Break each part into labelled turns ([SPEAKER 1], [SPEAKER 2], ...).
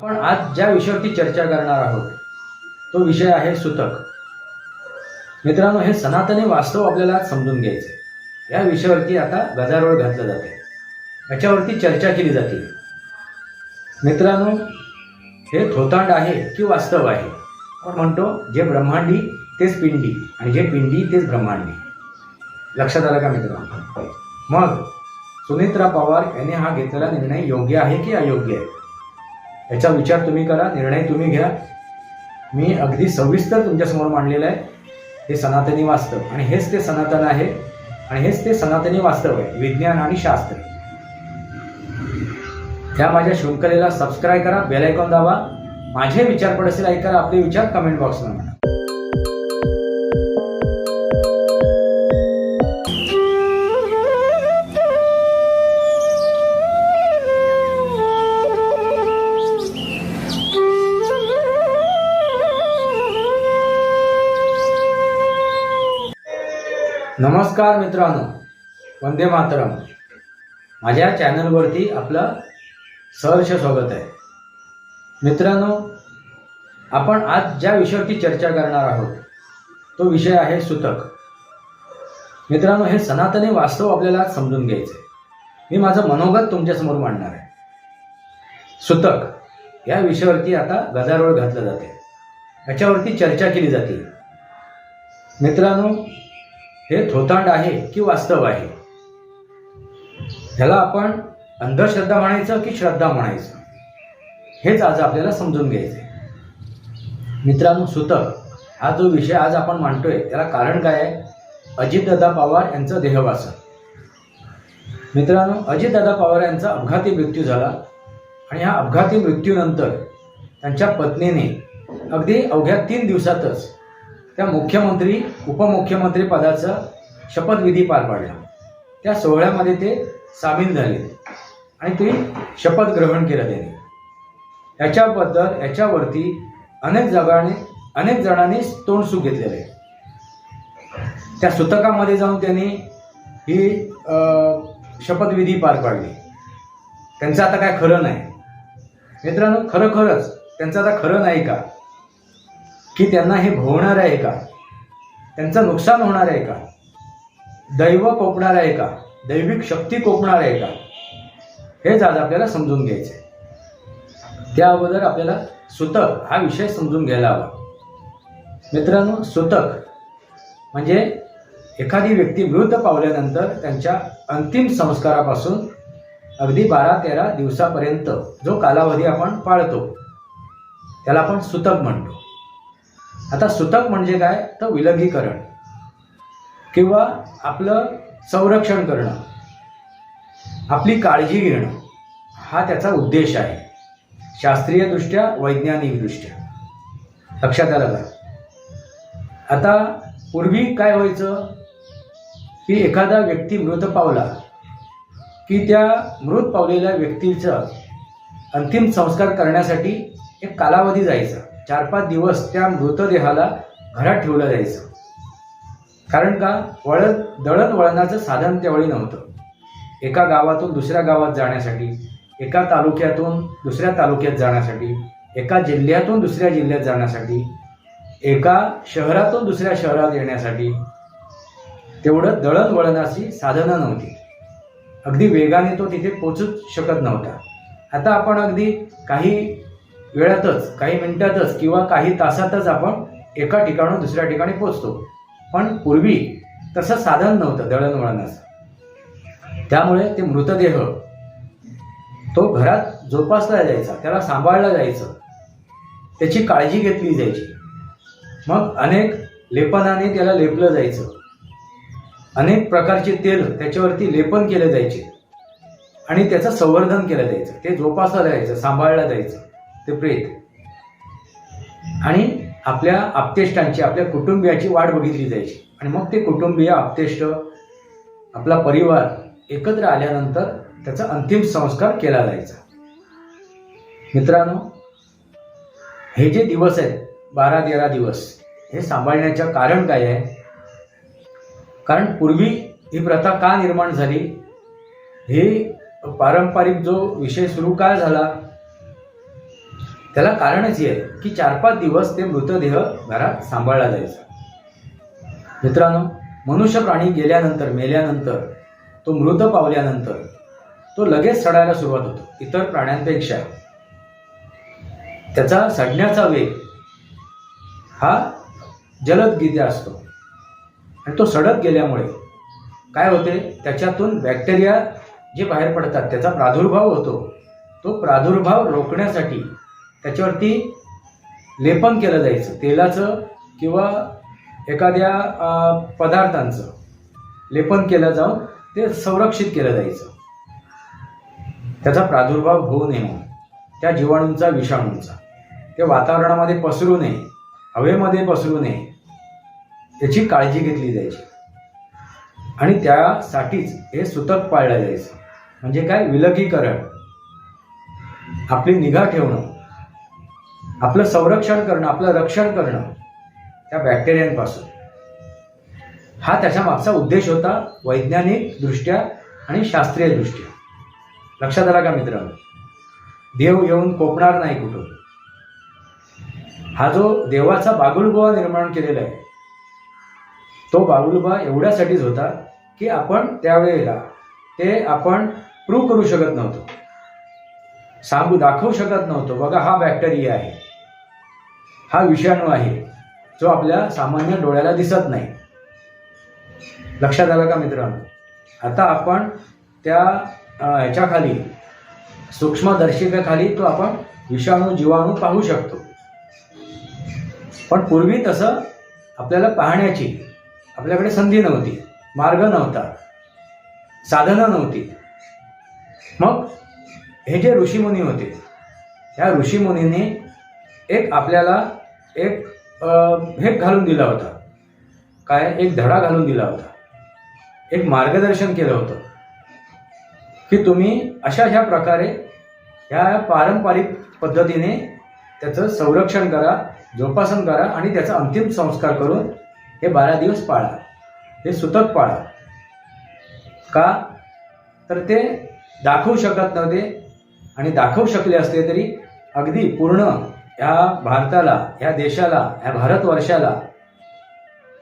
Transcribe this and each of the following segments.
[SPEAKER 1] पण आज ज्या विषयावरती चर्चा करणार आहोत तो विषय आहे सुतक. मित्रांनो हे सनातनी वास्तव आपल्याला समजून घ्यायचे या विषयावरती आता गजारोळ घातलं जाते याच्यावरती चर्चा केली जाते. मित्रांनो हे थोतांड आहे की वास्तव आहे? आपण म्हणतो जे ब्रह्मांडी तेच पिंडी आणि जे पिंडी तेच ब्रह्मांडी. लक्षात आलं का मित्रांनो? मग सुनित्रा पवार यांनी हा घेतलेला निर्णय योग्य आहे की अयोग्य आहे? याचा विचार तुम्ही करा निर्णय तुम्ही घ्या. मी अगदी सविस्तर तुमच्यासमोर मांडलेलं आहे. हे सनातनी वास्तव. आणि हेच ते सनातन आहे. आणि हेच ते सनातनी वास्तव आहे. विज्ञान आणि शास्त्र. ह्या माझ्या शृंखलेला सबस्क्राईब करा बेल आयकॉन दाबा. माझे विचार पड असेल ऐका आपले विचार कमेंट बॉक्समध्ये नमस्कार मित्रांनो वंदे मातरम. माझ्या चॅनलवरती आपलं सहर्ष स्वागत आहे. मित्रांनो आपण आज ज्या विषयावरती चर्चा करणार आहोत तो विषय आहे सुतक. मित्रांनो हे सनातनी वास्तव आपल्याला समजून घ्यायचं आहे मी माझं मनोगत तुमच्यासमोर मांडणार आहे. सुतक या विषयावरती आता गदारोळ घातलं जाते याच्यावरती चर्चा केली जाते. मित्रांनो हे थोतांड आहे की वास्तव आहे? ह्याला आपण अंधश्रद्धा म्हणायचं की श्रद्धा म्हणायचं? हेच आज आपल्याला समजून घ्यायचं आहे मित्रांनो सुतक हा जो विषय आज आपण मांडतोय त्याला कारण काय आहे? अजितदादा पवार यांचं देहवासन मित्रांनो अजितदादा पवार यांचा अपघाती मृत्यू झाला आणि ह्या अपघाती मृत्यूनंतर त्यांच्या पत्नीने अगदी अवघ्या तीन दिवसातच त्या मुख्यमंत्री उपमुख्यमंत्री पदाचं शपथविधी पार पाडला. त्या सोहळ्यामध्ये ते सामील झाले. आणि ते शपथ ग्रहण केलं त्यांनी. ह्याच्याबद्दल याच्यावरती अनेक जगाने अनेक जणांनी तोंड सुख घेतलेलं आहे. त्या सुतकामध्ये जाऊन त्यांनी ही शपथविधी पार पाडली. त्यांचं आता काय खरं नाही. मित्रांनो खरोखरच त्यांचं आता खरं नाही का? की त्यांना हे भोवणार आहे का? त्यांचं नुकसान होणार आहे का? दैव कोपणार आहे का? दैविक शक्ती कोपणार आहे का? हेच आज आपल्याला समजून घ्यायचं आहे. त्या अगोदर आपल्याला सुतक हा विषय समजून घ्यायला हवा. मित्रांनो सुतक म्हणजे एखादी व्यक्ती मृत पावल्यानंतर त्यांच्या अंतिम संस्कारापासून अगदी बारा तेरा दिवसापर्यंत जो कालावधी आपण पाळतो त्याला आपण सुतक म्हणतो. आता सुतक म्हणजे काय? तर विलगीकरण. किंवा आपलं संरक्षण करणं. आपली काळजी घेणं. हा त्याचा उद्देश आहे. शास्त्रीयदृष्ट्या वैज्ञानिकदृष्ट्या. लक्षात आलं का? आता पूर्वी काय व्हायचं? की एखादा व्यक्ती मृत पावला की त्या मृत पावलेल्या व्यक्तीचं अंतिम संस्कार करण्यासाठी एक कालावधी जायचा. चार पाच दिवस त्या मृतदेहाला घरात ठेवलं जायचं. कारण का? वळण दळणवळणाचं साधन त्यावेळी नव्हतं. एका गावातून दुसऱ्या गावात जाण्यासाठी एका तालुक्यातून दुसऱ्या तालुक्यात जाण्यासाठी एका जिल्ह्यातून दुसऱ्या जिल्ह्यात जाण्यासाठी एका शहरातून दुसऱ्या शहरात येण्यासाठी तेवढं दळणवळणाची साधनं नव्हती. अगदी वेगाने तो तिथे पोचूच शकत नव्हता. आता आपण अगदी काही वेळातच काही मिनिटातच किंवा काही तासातच आपण एका ठिकाणून दुसऱ्या ठिकाणी पोचतो पण पूर्वी तसं साधन नव्हतं दळणवळणाचं. त्यामुळे ते मृतदेह तो घरात जोपासला जायचा त्याला सांभाळला जायचं. त्याची काळजी घेतली जायची. मग अनेक लेपनाने त्याला लेपलं जायचं. अनेक प्रकारचे तेल त्याच्यावरती लेपन केले जायचे. आणि त्याचं संवर्धन केलं जायचं. ते जोपासलं जायचं सांभाळलं जायचं. ते प्रेत. आणि आपल्या आपतेष्टांची आपल्या कुटुंबियाची वाट बघितली जायची. आणि मग ते कुटुंबीय आपतेष्ट आपला परिवार एकत्र आल्यानंतर त्याचा अंतिम संस्कार केला जायचा. मित्रांनो हे जे दिवस आहेत बारा तेरा दिवस हे सांभाळण्याचं कारण काय आहे? कारण पूर्वी ही प्रथा का निर्माण झाली? हे पारंपरिक जो विषय सुरू का झाला? त्याला कारणच हे आहे की चार पाच दिवस ते मृतदेह घरात सांभाळला जायचा. मित्रांनो मनुष्य प्राणी गेल्यानंतर मेल्यानंतर तो मृत पावल्यानंतर तो लगेच सडायला सुरुवात होतो इतर प्राण्यांपेक्षा. त्याचा सडण्याचा वेग हा जलदगीत्या असतो. आणि तो सडत गेल्यामुळे काय होते? त्याच्यातून बॅक्टेरिया जे बाहेर पडतात त्याचा प्रादुर्भाव होतो. तो प्रादुर्भाव रोखण्यासाठी त्याच्यावरती लेपन केलं जायचं. तेलाचं किंवा एखाद्या पदार्थांचं लेपन केलं जाऊन ते संरक्षित केलं जायचं. त्याचा प्रादुर्भाव होऊ नये म्हणून त्या जीवाणूंचा विषाणूंचा. ते वातावरणामध्ये पसरू नये हवेमध्ये पसरू नये याची काळजी घेतली जायची. आणि त्यासाठीच हे सुतक पाळलं जायचं. म्हणजे काय? विलगीकरण. आपली निगा ठेवणं. आपलं संरक्षण करणं आपलं रक्षण करणं त्या बॅक्टेरियांपासून हा त्याच्या मागचा उद्देश होता वैज्ञानिक दृष्ट्या आणि शास्त्रीय दृष्ट्या. लक्षात आला का मित्रांनो? देव येऊन कोपणार नाही कुठं हा जो देवाचा बागुलबुवा निर्माण केलेला आहे तो बागुलबा एवढ्यासाठीच होता की आपण त्यावेळेला ते आपण प्रूव्ह करू शकत नव्हतो. सांगू दाखवू शकत नव्हतो. बघा हा बॅक्टेरिया आहे. हा विषाणू आहे जो आपल्या सामान्य डोळ्याला दिसत नाही. लक्षात आलं का मित्रांनो? आता आपण त्या ह्याच्याखाली सूक्ष्मदर्शिकेखाली तो आपण विषाणू जीवाणू पाहू शकतो. पण पूर्वी तसं आपल्याला पाहण्याची आपल्याकडे संधी नव्हती मार्ग नव्हता साधनं नव्हती. मग हे जे ऋषीमुनी होते ह्या ऋषीमुनीने एक आपल्याला हे घालून दिला होता. काय? एक धडा घालून दिला होता. एक मार्गदर्शन केलं होतं. की तुम्ही अशा अशा प्रकारे ह्या पारंपरिक पद्धतीने त्याचं संरक्षण करा जोपासन करा आणि त्याचा अंतिम संस्कार करून हे बारा दिवस पाळा. हे सुतक पाळा. का? तर ते दाखवू शकत नव्हते आणि दाखवू शकले असते तरी अगदी पूर्ण या भारताला ह्या देशाला या भारतवर्षाला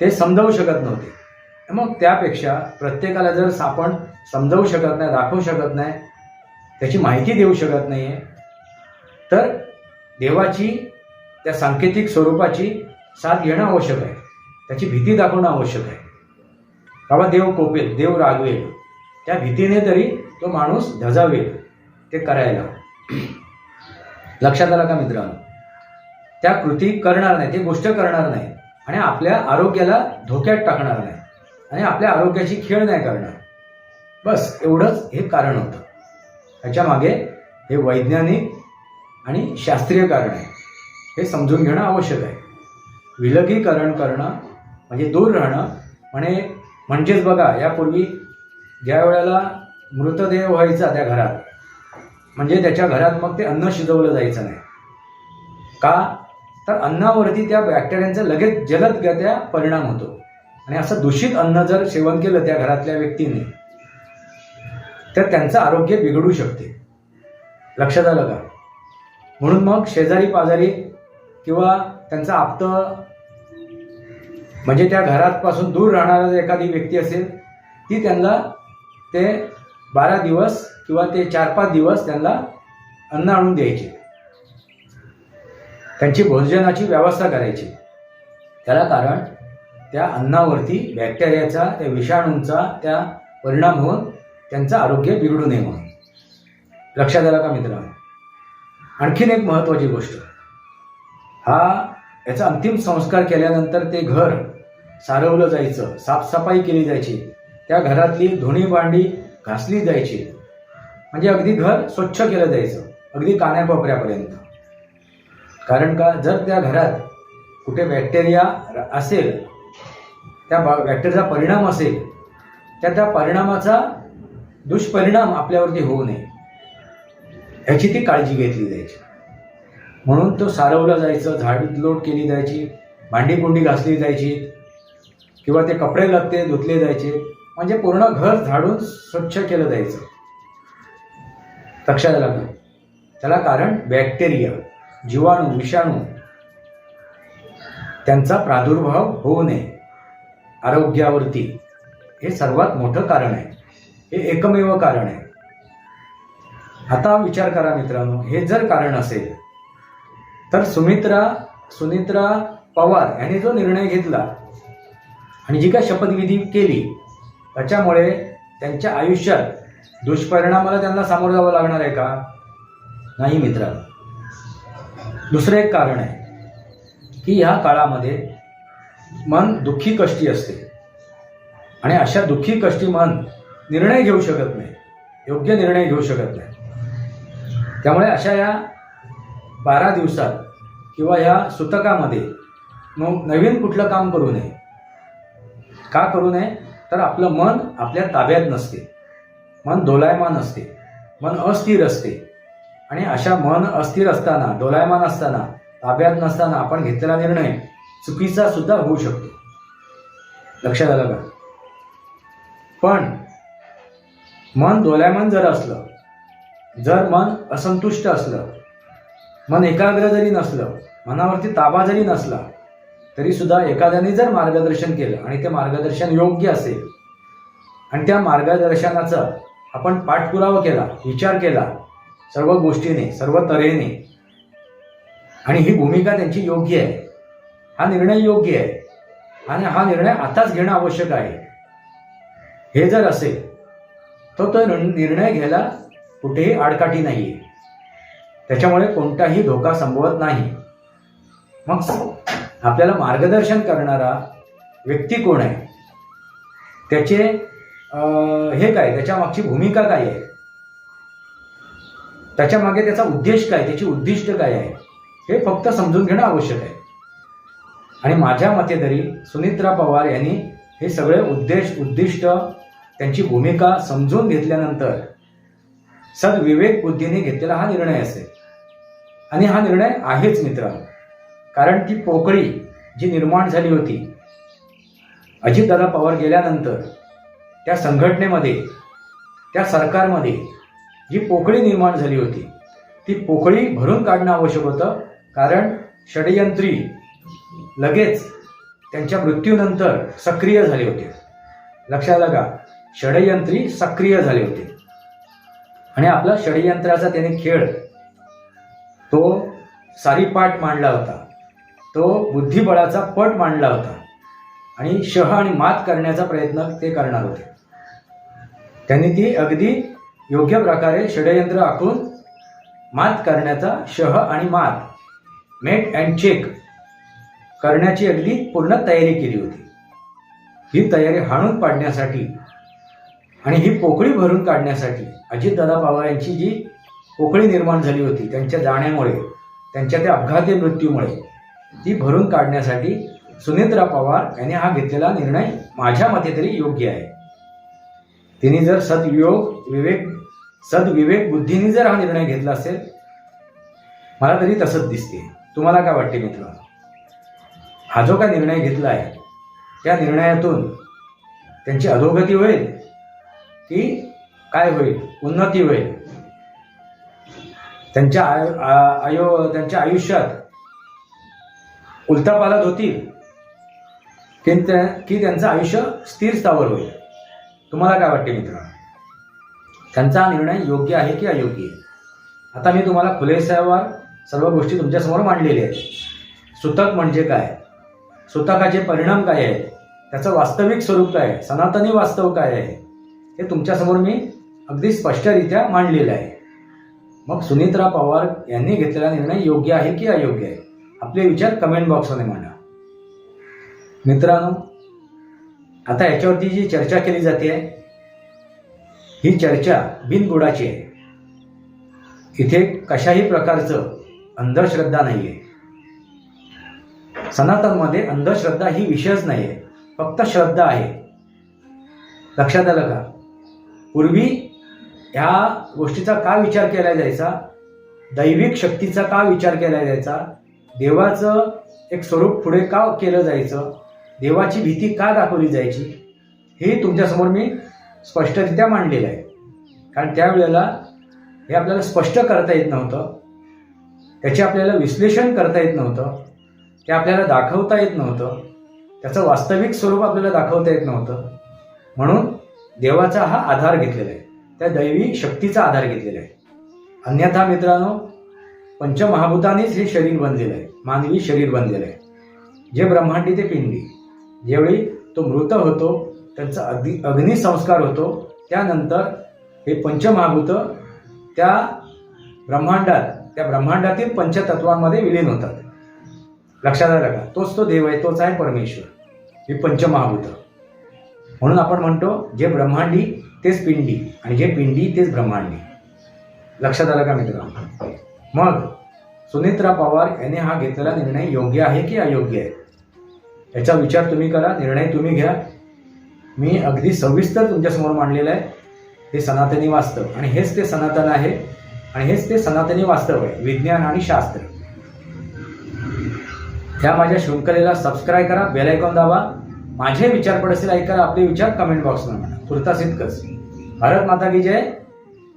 [SPEAKER 1] ते समजावू शकत नव्हते. मग त्यापेक्षा प्रत्येकाला जर आपण समजावू शकत नाही दाखवू शकत नाही त्याची माहिती देऊ शकत नाही आहे तर देवाची त्या सांकेतिक स्वरूपाची साथ घेणं आवश्यक आहे. त्याची भीती दाखवणं आवश्यक आहे. बाबा देव कोपेल देव रागवेल. त्या भीतीने तरी तो माणूस धजावेल ते करायला लक्षात आला का मित्रांनो? त्या कृती करणार नाही ती गोष्ट करणार नाही. आणि आपल्या आरोग्याला धोक्यात टाकणार नाही. आणि आपल्या आरोग्याची खेळ नाही करणार. बस एवढंच हे कारण होतं. ह्याच्या मागे हे वैज्ञानिक आणि शास्त्रीय कारण आहे. हे समजून घेणं आवश्यक आहे. विलगीकरण करणं म्हणजे दूर राहणं म्हणे म्हणजेच बघा यापूर्वी ज्या वेळेला मृतदेह व्हायचा त्या घरात म्हणजे त्याच्या घरात मग ते अन्न शिजवलं जायचं नाही. का? तर अन्नावरती त्या बॅक्टेरियांचा लगेच जलदगत्या परिणाम होतो. आणि असं दूषित अन्न जर सेवन केलं त्या घरातल्या व्यक्तीने तर त्यांचं आरोग्य बिघडू शकते. लक्षात आलं का? म्हणून मग शेजारी पाजारी किंवा त्यांचा आप्त म्हणजे त्या घरापासून दूर राहणारा जर एखादी व्यक्ती असेल ती त्यांना ते बारा दिवस किंवा ते चार पाच दिवस त्यांना अन्न आणून द्यायचे. त्यांची भोजनाची व्यवस्था करायची. त्याला कारण त्या अन्नावरती बॅक्टेरियाचा त्या विषाणूंचा त्या परिणाम होऊन त्यांचं आरोग्य बिघडू नये म्हणून. लक्षात आलं का मित्रांनो? आणखीन एक महत्त्वाची गोष्ट. हा याचा अंतिम संस्कार केल्यानंतर ते घर सारवलं जायचं साफसफाई केली जायची. त्या घरातली धुणी भांडी घासली जायची. म्हणजे अगदी घर स्वच्छ केलं जायचं. अगदी कान्याकोपऱ्यापर्यंत कारण का जर त्या घरात कुठे बॅक्टेरिया असेल त्या बॅक्टेरियाचा परिणाम असेल तर त्या परिणामाचा दुष्परिणाम आपल्यावरती होऊ नये. ह्याची ती काळजी घेतली जायची. म्हणून तो सारवलं जायचं झाड लोट केली जायची भांडी कुंडी घासली जायची किंवा ते कपडे लागते धुतले जायचे म्हणजे पूर्ण घर झाडून स्वच्छ केलं जायचं. लक्षात लागलं त्याला कारण बॅक्टेरिया जीवाणू विषाणू त्यांचा प्रादुर्भाव होऊ नये. आरोग्यावरती हे सर्वात मोठं कारण आहे. हे एकमेव कारण आहे. आता विचार करा मित्रांनो हे जर कारण असेल तर सुमित्रा सुनित्रा पवार यांनी जो निर्णय घेतला आणि जी काय शपथविधी केली त्याच्यामुळे त्यांच्या आयुष्यात दुष्परिणामाला त्यांना सामोरं जावं लागणार आहे का? नाही मित्रांनो. दुसरं एक कारण आहे की ह्या काळामध्ये मन दुःखी कष्टी असते. आणि अशा दुःखी कष्टी मन निर्णय घेऊ शकत नाही. योग्य निर्णय घेऊ शकत नाही. त्यामुळे अशा या बारा दिवसात किंवा ह्या सुतकामध्ये मग नवीन कुठलं काम करू नये. का करू नये? तर आपलं मन आपल्या ताब्यात नसते. मन दोलायमान असते. मन अस्थिर असते. आणि अशा मन अस्थिर असताना डोलायमान असताना ताब्यात नसताना आपण घेतलेला निर्णय चुकीचा सुद्धा होऊ शकतो. लक्षात आलं का? पण मन डोलायमान जर असलं जर मन असंतुष्ट असलं मन एकाग्र जरी नसलं मनावरती ताबा जरी नसला तरी सुद्धा एखाद्याने जर मार्गदर्शन केलं आणि ते मार्गदर्शन योग्य असेल आणि त्या मार्गदर्शनाचा आपण पाठपुरावा केला विचार केला सर्व गोष्टीने सर्व तऱ्हेने. आणि ही भूमिका त्यांची योग्य आहे. हा निर्णय योग्य आहे. आणि हा निर्णय आताच घेणं आवश्यक आहे. हे जर असेल तर तो निर्णय घ्यायला कुठेही आडकाठी नाही आहे त्याच्यामुळे कोणताही धोका संभवत नाही. मग आपल्याला मार्गदर्शन करणारा व्यक्ती कोण आहे? त्याचे हे काय? त्याच्या मागची भूमिका काय आहे? त्याच्यामागे त्याचा उद्देश काय त्याची उद्दिष्ट काय आहे हे फक्त समजून घेणं आवश्यक आहे. आणि माझ्या मते तरी सुनित्रा पवार यांनी हे सगळे उद्देश उद्दिष्ट त्यांची भूमिका समजून घेतल्यानंतर सदविवेक बुद्धीने घेतलेला हा निर्णय असेल. आणि हा निर्णय आहेच मित्रांनो कारण ती पोकळी जी निर्माण झाली होती अजितदादा पवार गेल्यानंतर त्या संघटनेमध्ये त्या सरकारमध्ये जी पोकळी निर्माण झाली होती. ती पोकळी भरून काढणं आवश्यक होतं कारण षडयंत्री लगेच त्यांच्या मृत्यूनंतर सक्रिय झाले होते. लक्षात लगा षडयंत्री सक्रिय झाले होते. आणि आपला षडयंत्राचा त्याने खेळ तो सारीपाठ मांडला होता. तो बुद्धिबळाचा पट मांडला होता. आणि शह आणि मात करण्याचा प्रयत्न ते करणार होते. त्यांनी ती अगदी योग्य प्रकारे षडयंत्र आखून मात करण्याचा शह आणि मात मेट अँड चेक करण्याची अगदी पूर्ण तयारी केली होती. ही तयारी हाणून पाडण्यासाठी आणि ही पोकळी भरून काढण्यासाठी अजितदादा पवार यांची जी पोकळी निर्माण झाली होती त्यांच्या जाण्यामुळे त्यांच्या त्या अपघाती मृत्यूमुळे ती भरून काढण्यासाठी सुनेत्रा पवार यांनी हा घेतलेला निर्णय माझ्या मते तरी योग्य आहे. तिने जर सदवियोग विवेक सदविवेक बुद्धीने जर हा निर्णय घेतला असेल मला तरी तसंच दिसते. तुम्हाला काय वाटते मित्र? हा जो काय निर्णय घेतला आहे त्या निर्णयातून त्यांची अधोगती होईल? की काय होईल? उन्नती होईल? त्यांच्या आयु आयो त्यांच्या आयुष्यात उलतापालत होतील? की त्या की त्यांचं आयुष्य स्थिर स्थावर होईल? तुम्हाला काय वाटते मित्र? त्यांचा हा निर्णय योग्य आहे की अयोग्य आहे? आता मी तुम्हाला खुलेसावर सर्व गोष्टी तुमच्यासमोर मांडलेल्या आहेत. सुतक म्हणजे काय? सुतकाचे परिणाम काय आहेत? त्याचं वास्तविक स्वरूप काय आहे? सनातनी वास्तव काय आहे? हे तुमच्यासमोर मी अगदी स्पष्टरित्या मांडलेलं आहे. मग सुनीत्रा पवार यांनी घेतलेला निर्णय योग्य आहे की अयोग्य आहे? आपले विचार कमेंट बॉक्समध्ये मांडा. मित्रांनो आता याच्यावरती जी चर्चा केली जाते ही चर्चा बिनबुडाची आहे. इथे कशाही प्रकारचं अंधश्रद्धा नाही आहे सनातनमध्ये अंधश्रद्धा ही विषयच नाही आहे फक्त श्रद्धा आहे. लक्षात आलं का? पूर्वी ह्या गोष्टीचा का विचार केला जायचा? दैविक शक्तीचा का विचार केला जायचा? देवाचं एक स्वरूप पुढे का केलं जायचं? देवाची भीती का दाखवली जायची? हे तुमच्यासमोर मी स्पष्टरित्या मांडलेलं आहे. कारण त्यावेळेला हे आपल्याला स्पष्ट करता येत नव्हतं. त्याचे आपल्याला विश्लेषण करता येत नव्हतं. ते आपल्याला दाखवता येत नव्हतं. त्याचं वास्तविक स्वरूप आपल्याला दाखवता येत नव्हतं. म्हणून देवाचा हा आधार घेतलेला आहे. त्या दैवी शक्तीचा आधार घेतलेला आहे. अन्यथा मित्रांनो पंचमहाभूतानेच हे शरीर बनलेलं आहे. मानवी शरीर बनलेलं आहे. जे ब्रह्मांडी ते पिंडी. ज्यावेळी तो मृत होतो त्यांचा अग्नि अग्निसंस्कार होतो. त्यानंतर हे पंचमहाभूत त्या ब्रह्मांडात त्या ब्रह्मांडातील पंचतत्वांमध्ये विलीन होतात. लक्षात आलं का? तोच तो देव आहे तोच आहे परमेश्वर. हे पंचमहाभूत. म्हणून आपण म्हणतो जे ब्रह्मांडी तेच पिंडी आणि जे पिंडी तेच ब्रह्मांडी. लक्षात आलं का मित्र मग सुनेत्रा पवार यांनी हा घेतलेला निर्णय योग्य आहे की अयोग्य आहे? याचा विचार तुम्ही करा निर्णय तुम्ही घ्या. मी अगदी सविस्तर तुमच्यासमोर मांडलेलं आहे. ते सनातनी वास्तव. आणि हेच ते सनातन आहे. आणि हेच ते सनातनी वास्तव आहे. विज्ञान आणि शास्त्र. त्या माझ्या शृंखलेला सबस्क्राईब करा बेल आयकॉन दाबा. माझे विचार पडसेल ऐका आपले विचार कमेंट बॉक्समध्ये म्हणा. तुर्तास इतकंच भारत माता की जय.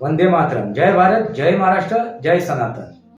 [SPEAKER 1] वंदे मातरम. जय भारत जय महाराष्ट्र जय सनातन.